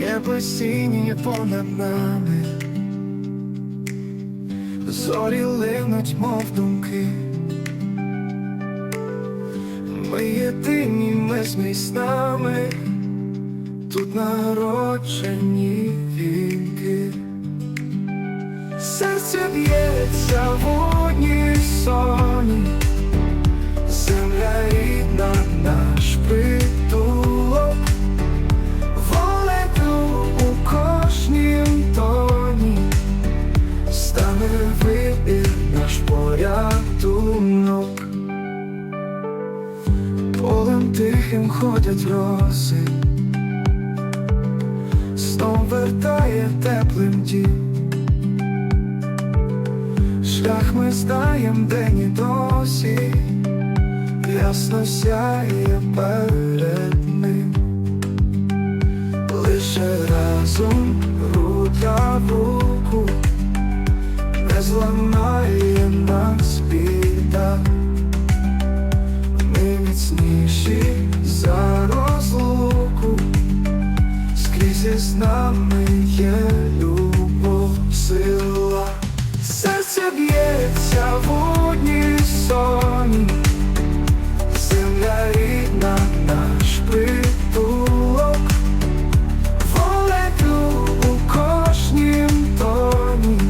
небо сіні понад нами, зорі линуть, мов думки. Ми єдині, ми з міснами, тут народжені вінки. Серце б'ється в уніsoні, тихим ходять роси, Знов вертає теплим дім. Шлях ми знаєм день і досі, ясно сяє перед ним, лише разом рука в руку не зламає нас біда. Скрізь із нами є любов, сила, серце б'ється в уніsoні, земля рідна, наш притулок, волею у кожнім тоні,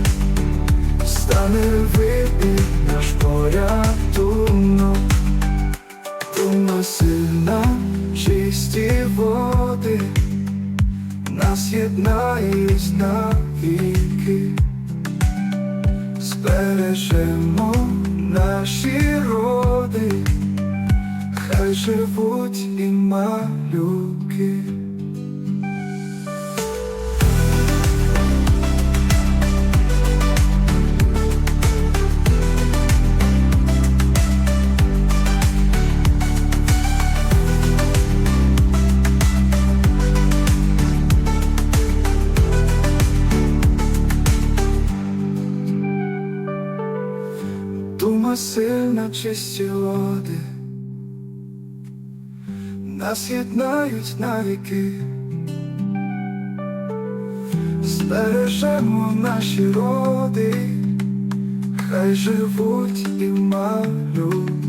стане вибір наш порятунок. Дума сильна, чисті води, нас єднають навіки, збережемо наші роди, хай живуть і малюки. Дума сильна, чисті води, нас єднають навіки, збережемо наші роди, хай живуть і малюки.